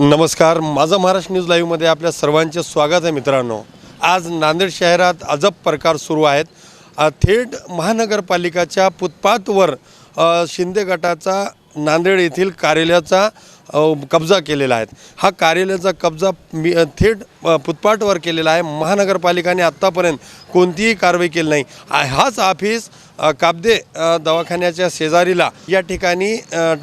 नमस्कार माझं महाराष्ट्र न्यूज लाईव्हमध्ये आपल्या सर्वांचे स्वागत आहे मित्रांनो. आज नांदेड शहरात अजब प्रकार सुरू आहेत. थेट महानगरपालिकाच्या फुटपाथवर शिंदे गटाचा नांदेड येथील कार्यालयाचा कब्जा केलेला आहे हा कार्यालयाचा कब्जा मी थेट अ, फुटपाथवर केलेला आहे. महानगरपालिकाने आत्तापर्यंत कोणतीही कारवाई केली नाही. हाच ऑफिस काबदे दवाखान्याच्या शेजारीला या ठिकाणी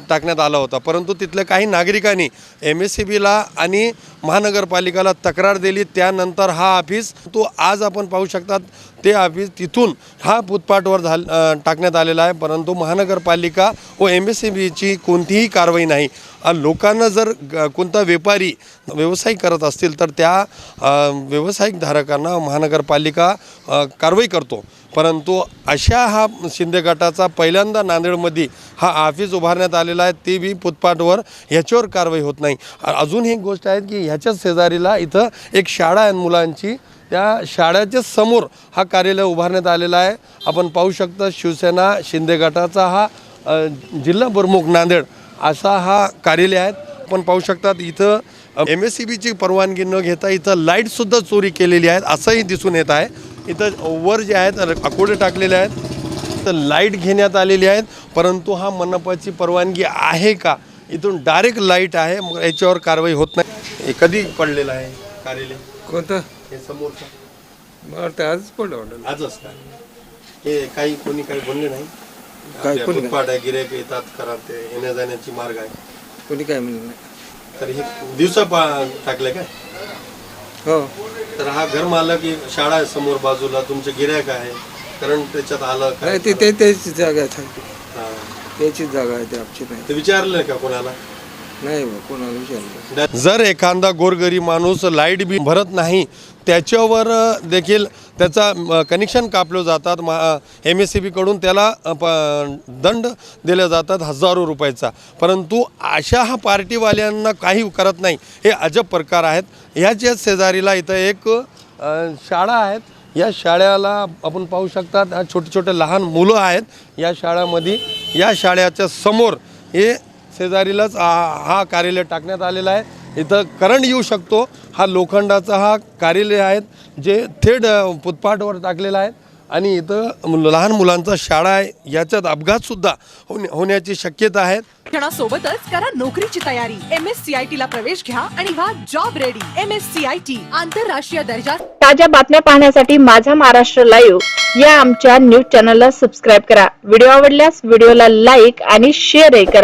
टाकण्यात आला होता. परंतु तिथल्या काही नागरिकांनी एम एस सी बीला आणि महानगरपालिकाला तक्रार दिली त्यानंतर हा ऑफिस तो आज आपण पाहू शकतात ते ऑफिस तिथून हा फुटपाथवर झाल टाकण्यात आलेला आहे. परंतु महानगरपालिका व एम एस सी बीची कोणतीही कारवाई नाही. लोकांना जर कोणता व्यापारी व्यवसाय करत असतील तर त्या व्यावसायिक धारकांना महानगरपालिका कारवाई करतो. परंतु अशा हा शिंदे गटाचा पहिल्यांदा नांदेडमध्ये हा ऑफिस उभारण्यात आलेला आहे ते बी फुटपाथवर ह्याच्यावर कारवाई होत नाही. अजून ही गोष्ट आहे की ह्याच्याच शेजारीला इथं एक शाळा आहे मुलांची. त्या शाळेच्या समोर हा कार्यालय उभारण्यात आलेला आहे. आपण पाहू शकता शिवसेना शिंदे गटाचा हा जिल्हा प्रमुख नांदेड असा हा कार्यालय आहे. आपण पाहू शकतात इथं एम एस सी बीची परवानगी न घेता इथं लाईटसुद्धा चोरी केलेली आहेत असंही दिसून येत आहे. इथं वर जे आहेत अकोडे टाकलेले आहेत. तर लाइट घेण्यात आलेली आहेत. परंतु हा मनपाची परवानगी आहे का? इथून डायरेक्ट लाइट आहे मग याच्यावर कारवाई होत नाही. हे कधी पडलेलं आहे कार्यालय? कोणतं? हे समोरचं. मला वाटतं आजच पडलं आजच का? हे काही कोणी काही बोलले नाही? काय फुटपाथ आहे गिऱ्हाईक येतात करा ते येण्या जाण्याची मार्ग आहे. कोणी काय म्हणलं नाही. तर हे दिवसा टाकले काय? हो. तर हा घर मालक ही शाळा आहे समोर बाजूला तुमचे गिऱ्हाईक आहे. कारण त्याच्यात आलं काय नाही ते ते त्याची जागा आहे. हा. त्याचीच जागा आहे ते आमची नाही. ते विचारलं का कोणाला? नाही बा कोणाला विचारलं. जर एखादा गोरगरीब माणूस लाइट बिल भरत नाही त्याच्यावर देखील त्याचा कनेक्शन कापलं जातात. मा एम एस सी बीकडून त्याला प दंड दिले जातात हजारो रुपयाचा. परंतु अशा हा पार्टीवाल्यांना काही करत नाही. हे अजब प्रकार आहेत. ह्याच्या शेजारीला इथं एक शाळा आहेत. या शाळेला आपण पाहू शकतात छोटे छोटे लहान मुलं आहेत. या शाळेमध्ये या शाळेच्या समोर हे शेजारीलाच हा कार्यालय टाकण्यात आलेला आहे. इथं करंट येऊ शकतो. हा लोखंडाचा हा कार्यालय आहेत जे थेट अ, फुटपाथवर टाकलेला आहे. आणि इथं लहान मुलांचा शाळा आहे. याच्यात अपघातसुद्धा होण्या होण्याची शक्यता आहे. शिक्षणासोबतच करा नोकरीची तयारी. M S C I T ला प्रवेश घ्या आणि व्हा job ready M S C I T आंतरराष्ट्रीय दर्जा ताज्या बातम्या पाहण्यासाठी माझा महाराष्ट्र लाईव्ह या आमच्या न्यूज चॅनलला सबस्क्राईब करा. व्हिडिओ आवडल्यास व्हिडिओला लाईक आणि शेअरही करा.